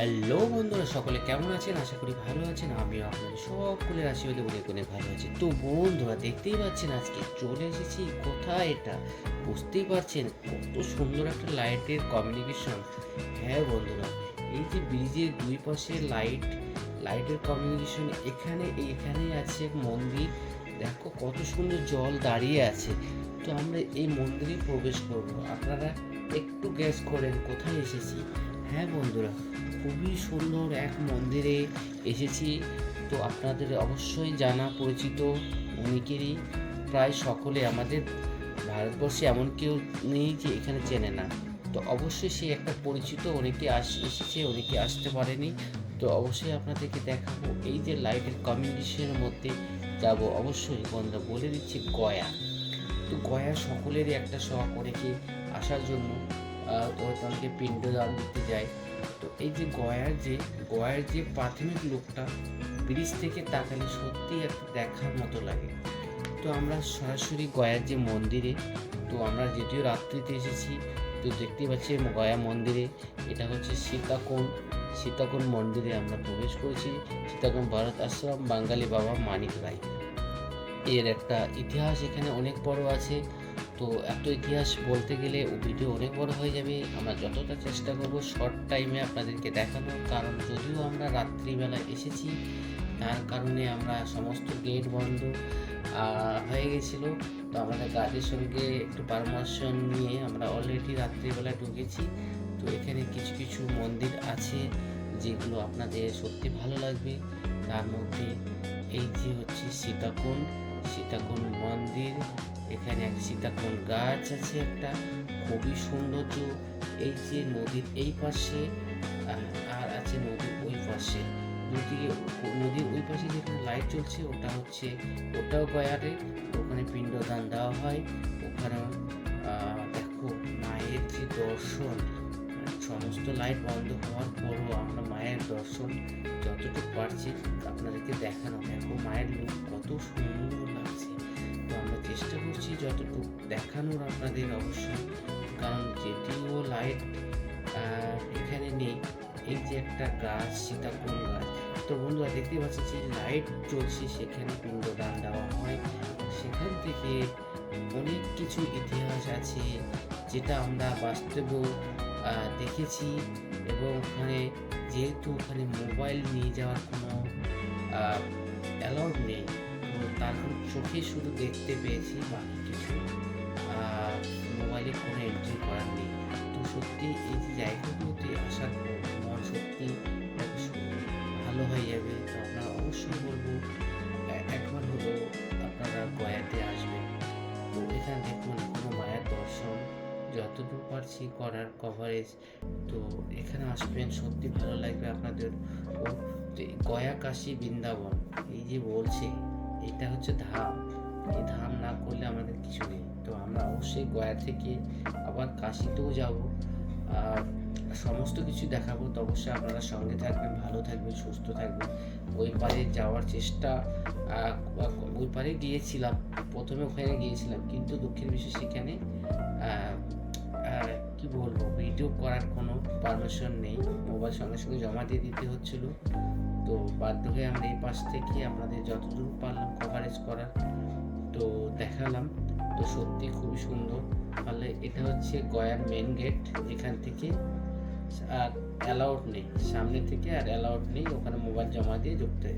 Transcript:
Hello বন্ধুরা, সকলে কেমন আছেন? আশা করি ভালো আছেন। আমিও আপনাদের সকলের আশীর্বাদে বলে কোনে ভালো আছি। তো বন্ধুরা, দেখতেই পাচ্ছেন আজকে চলে এসেছি। কোথায় এটা? বুঝতেই পারছেন কত সুন্দর একটা লাইটের কমিউনিকেশন হ্যাঁ বন্ধুরা, এই যে ব্রিজের দুই পাশে লাইট লাইটের কমিউনিকেশন এখানে এখানে আছে মন্দির। দেখো কত সুন্দর জল দাঁড়িয়ে আছে। তো আমরা এই মন্দিরে প্রবেশ করব। আপনারা একটু গ্যাস করেন কোথায় এসেছি। হ্যাঁ বন্ধুরা, খুবই সুন্দর এক মন্দিরে এসেছি। তো আপনাদের অবশ্যই জানা পরিচিত অনেকেরই, প্রায় সকলে আমাদের ভারতবর্ষে এমন কেউ নেই যে এখানে চেনে না। তো অবশ্যই সে একটা পরিচিত অনেকে আস, এসেছে, অনেকে আসতে পারেনি। তো অবশ্যই আপনাদেরকে দেখাবো, এই যে লাইটের কমিউনিকেশনের মধ্যে যাব অবশ্যই, বন্ধুরা বলে দিচ্ছি গয়া। তো গয়া সকলেরই একটা শখ, অনেকে আসার জন্য। আহ, তো হয়তো অনেকে পিণ্ডদান দিতে যায়। তো এই যে গয়ার যে গয়ার যে প্রাথমিক লোকটা ব্রিজ থেকে তাকালে সত্যি একটা দেখার মতো লাগে। তো আমরা সরাসরি গয়ার যে মন্দিরে তো আমরা যদিও রাত্রিতে এসেছি তো দেখতেই পাচ্ছি গয়া মন্দিরে এটা হচ্ছে সীতাকোণ। সীতাকোণ মন্দিরে আমরা প্রবেশ করেছি। সীতাকোণ ভারত আশ্রম বাঙালি বাবা মানিক রায়। এর একটা ইতিহাস এখানে অনেক বড় আছে। তো এত ইতিহাস বলতে গেলে ভিডিও অনেক বড় হয়ে যাবে। আমরা যতটা চেষ্টা করব শর্ট টাইমে আপনাদেরকে দেখানো কারণ যদিও আমরা রাত্রিবেলা এসেছি, তার কারণে আমরা সমস্ত গেট বন্ধ হয়ে গেছিল। তো আমাদের গাড়ির সঙ্গে একটু পারমিশন নিয়ে আমরা অলরেডি রাত্রিবেলা ঢুকেছি। তো এখানে কিছু কিছু মন্দির আছে যেগুলো আপনাদের সত্যি ভালো লাগবে। তার মধ্যে এই যে হচ্ছে সীতাকুণ্ড সীতাকুণ্ড মন্দির, এখানে এক সীতাকুণ্ড গাছ আছে একটা, খুবই সৌন্দর্য। এই যে নদীর এই পাশে, আর আছে নদীর ওই পাশে। দুদিকে নদীর ওই পাশে যেখানে লাইট জ্বলছে, ওটা হচ্ছে ওটাও গয়ারে ওখানে পিণ্ডদান দেওয়া হয়। ওখানেও দেখো মায়ের যে দর্শন, সমস্ত লাইট বন্ধ হওয়ার পরও আমরা মায়ের দর্শন যতটুকু পারছি আপনাদেরকে দেখানো দেখো মায়ের লোক কত সুন্দর লাগছে। তো আমরা চেষ্টা করছি যতটুকু দেখানোর আপনাদের অবশ্যই কারণ যেটিও লাইট এখানে নেই। এই যে একটা গাছ সীতাকুল গাছ। তো বন্ধুরা দেখতে পাচ্ছি যে লাইট জ্বলছে সেখানে পিণ্ডদান দেওয়া হয়। সেখান থেকে অনেক কিছু ইতিহাস আছে যেটা আমরা বাস্তবেও আহ, দেখেছি। এবং ওখানে যেহেতু ওখানে মোবাইল নিয়ে যাওয়ার কোনো অ্যালাউড নেই। তো তার চোখে শুধু দেখতে পেয়েছি বাকি কিছু যতটুকু পারছি করার কভারেজ তো এখানে আসবেন, সত্যি ভালো লাগবে আপনাদের। ও গয়া কাশি বৃন্দাবন, এই যে বলছে, এটা হচ্ছে ধাম। এই ধাম না করলে আমাদের কিছু নেই। তো আমরা অবশ্যই গয়া থেকে আবার কাশিতেও যাব। আর সমস্ত কিছু দেখাবো, তো অবশ্যই আপনারা সঙ্গে থাকবেন, ভালো থাকবেন, সুস্থ থাকবেন। ওই পারে যাওয়ার চেষ্টা ওই পারে গিয়েছিলাম, প্রথমে ওখানে গিয়েছিলাম, কিন্তু দুঃখের বিষয় সেখানে বলব ভিডিও করার কোনো পারমিশন নেই। মোবাইল সঙ্গে সঙ্গে জমা দিয়ে দিতে হচ্ছিল। তো বাধ্য হয়ে আমরা এই পাশ থেকে আপনাদের যতদূর পারলাম কভারেজ করার, তো দেখালাম। তো সত্যি খুবই সুন্দর। তাহলে এটা হচ্ছে গয়ার মেন গেট এখান থেকে আর অ্যালাউড নেই। সামনে থেকে আর অ্যালাউড নেই, ওখানে মোবাইল জমা দিয়ে ঢুকতে।